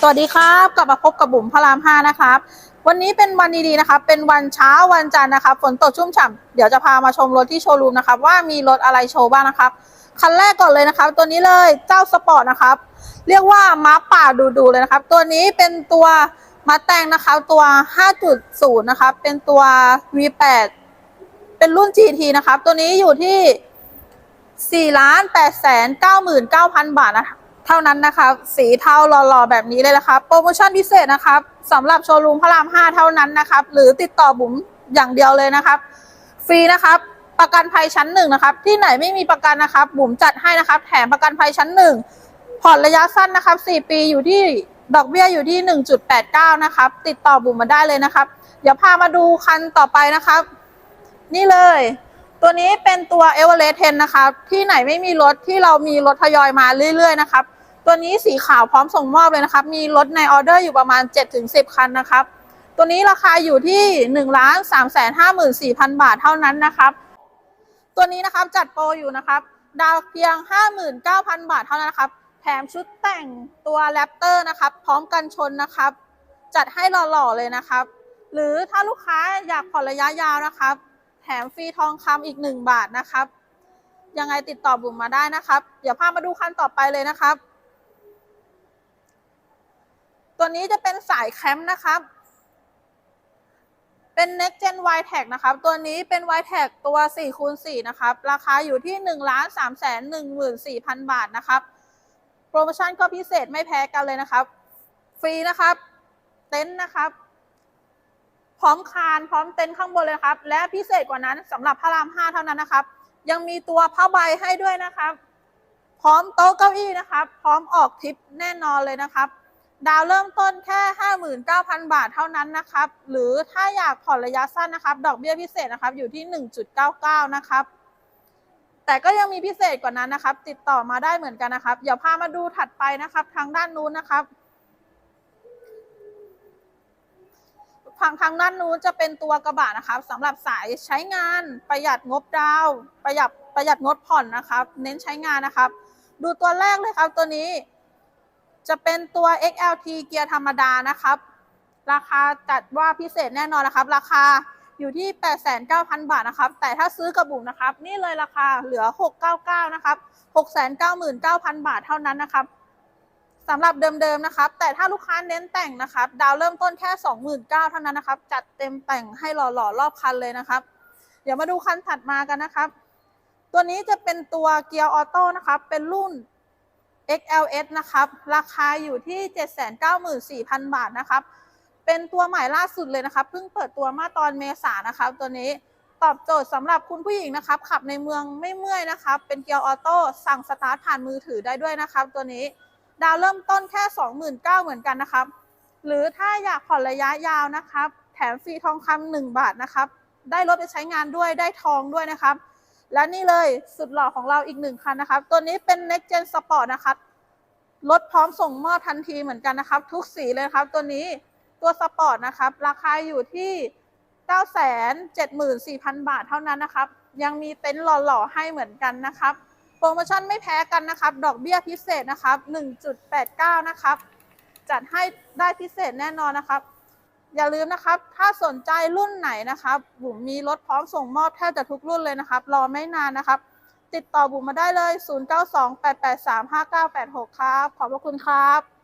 สวัสดีครับ กลับมาพบกับบุ๋มพระรามห้านะครับ วันนี้เป็นวันดีๆนะครับ เป็นวันเช้าวันจันทร์นะครับ ฝนตกชุ่มฉ่ำเดี๋ยวจะพามาชมรถที่โชว์รูมนะครับ ว่ามีรถอะไรโชว์บ้างนะครับ คันแรกก่อนเลยนะครับ ตัวนี้เลยเจ้าสปอร์ตนะครับ เรียกว่าม้าป่าดูๆเลยนะครับ ตัวนี้เป็นตัวมาแต่งนะครับตัว 5.0 นะครับ เป็นตัว V8 เป็นรุ่น GT นะครับ ตัวนี้อยู่ที่4 8 9 9 0 0 0 บาทนะครับ เท่านั้นนะครับสีเทาหล่อๆแบบนี้เลยนะครับโปรโมชั่นพิเศษนะครับสำหรับโชว์รูมพระราม 5 เท่านั้นนะครับ หรือติดต่อบุ๋มอย่างเดียวเลยนะครับฟรีนะครับประกันภัยชั้นหนึ่งนะครับ ที่ไหนไม่มีประกันนะครับบุ๋มจัดให้นะครับ แถมประกันภัยชั้นหนึ่งผ่อนระยะสั้นนะครับ 4 ปีอยู่ที่ดอกเบี้ยอยู่ที่ 1.89 นะครับ ติดต่อบุ๋มมาได้เลยนะครับ เดี๋ยวพามาดูคันต่อไปนะครับ นี่เลย ตัวนี้เป็นตัว e v e r e s t 10 นะครับ ที่ไหนไม่มีรถที่เรามีรถทยอยมาเรื่อยๆนะครับ ตัวนี้สีขาวพร้อมส่งมอบเลยนะครับ มีรถในออเดอร์อยู่ประมาณ 7-10 คันนะครับ ตัวนี้ราคาอยู่ที่1ล้าน3 5 4 0 0 0 บาทเท่านั้นนะครับ ตัวนี้นะครับจัดโปรอยู่นะครับ ดาวเพียง 59,000 บาทเท่านั้นนะครับ แถมชุดแต่งตัวแรปเตอร์นะครับ พร้อมกันชนนะครับ จัดให้หล่อๆเลยนะครับ หรือถ้าลูกค้าอยากผ่อนระยะยาวนะครับ แถมฟรีทองคำอีก 1 บาทนะครับ ยังไงติดต่อบุ๋มมาได้นะครับ เดี๋ยวพามาดูคันต่อไปเลยนะครับ ตัวนี้จะเป็นสายแคมป์นะครับ เป็น Next Gen Y Tag นะครับ ตัวนี้เป็น Y Tag ตัว4คูณ4นะครับ ราคาอยู่ที่1ล้าน3แสน14,000 บาทนะครับ โปรโมชั่นก็พิเศษไม่แพ้กันเลยนะครับ ฟรีนะครับ เต็นท์นะครับ พร้อมคานพร้อมเต็นท์ข้างบนเลยครับ และพิเศษกว่านั้นสำหรับพระราม 5 เท่านั้นนะครับ ยังมีตัวผ้าใบให้ด้วยนะครับ พร้อมโต๊ะเก้าอี้นะครับ พร้อมออกทริปแน่นอนเลยนะครับ ดาวเริ่มต้นแค่ 59,000 บาทเท่านั้นนะครับ หรือถ้าอยากผ่อนระยะสั้นนะครับ ดอกเบี้ยพิเศษนะครับ อยู่ที่ 1.99 นะครับ แต่ก็ยังมีพิเศษกว่านั้นนะครับ ติดต่อมาได้เหมือนกันนะครับ เดี๋ยวพามาดูถัดไปนะครับ ทางด้านนู้นนะครับฝั่งทางด้านนู้นจะเป็นตัวกระบะนะครับสำหรับสายใช้งานประหยัดงบดาว ประหยัดประหยัดงบผ่อนนะครับ เน้นใช้งานนะครับ ดูตัวแรกเลยครับตัวนี้ จะเป็นตัว XLT เกียร์ธรรมดานะครับ ราคาจัดว่าพิเศษแน่นอนนะครับ ราคาอยู่ที่ 89,000 บาทนะครับ แต่ถ้าซื้อกับบุ๋มนะครับ นี่เลยราคาเหลือ 699 นะครับ 699,000 บาทเท่านั้นนะครับสำหรับเดิมๆนะครับ แต่ถ้าลูกค้าเน้นแต่งนะครับ ดาวเริ่มต้นแค่ 29,000เท่านั้นนะครับ จัดเต็มแต่งให้หล่อๆรอบคันเลยนะครับ เดี๋ยวมาดูคันถัดมากันนะครับ ตัวนี้จะเป็นตัวเกียร์ออโต้นะครับ เป็นรุ่น XLS นะครับ ราคาอยู่ที่ 794,000 บาทนะครับ เป็นตัวใหม่ล่าสุดเลยนะครับเพิ่งเปิดตัวมื่อตอนเมษานะครับ ตัวนี้ตอบโจทย์สำหรับคุณผู้หญิงนะครับ ขับในเมืองไม่เมื่อยนะครับ เป็นเกียร์ออโต้สั่งสตาร์ทผ่านมือถือได้ด้วยนะครับ ตัวนี้ดาวเริ่มต้นแค่ 29,000เหมือนกันนะครับ หรือถ้าอยากผ่อนระยะยาวนะครับ แถมฟรีทองคำหนึ่งบาทนะครับ ได้รถไปใช้งานด้วยได้ทองด้วยนะครับ และนี่เลยสุดหล่อของเราอีกหนึ่งคันนะครับ ตัวนี้เป็น Next Gen Sport นะครับรถพร้อมส่งมอบทันทีเหมือนกันนะครับ ทุกสีเลยครับ ตัวนี้ตัวสปอร์ตนะครับ ราคาอยู่ที่ 974,000 บาทเท่านั้นนะครับ ยังมีเต็นท์หล่อๆให้เหมือนกันนะครับ โปรโมชั่นไม่แพ้กันนะครับ ดอกเบี้ยพิเศษนะครับ 1.89 นะครับ จัดให้ได้พิเศษแน่นอนนะครับ อย่าลืมนะครับ ถ้าสนใจรุ่นไหนนะครับบุ๋มมีรถพร้อมส่งมอบแทบจะทุกรุ่นเลยนะครับ รอไม่นานนะครับ ติดต่อบุ๋มมาได้เลย 0928835986 ครับ ขอบพระคุณครับ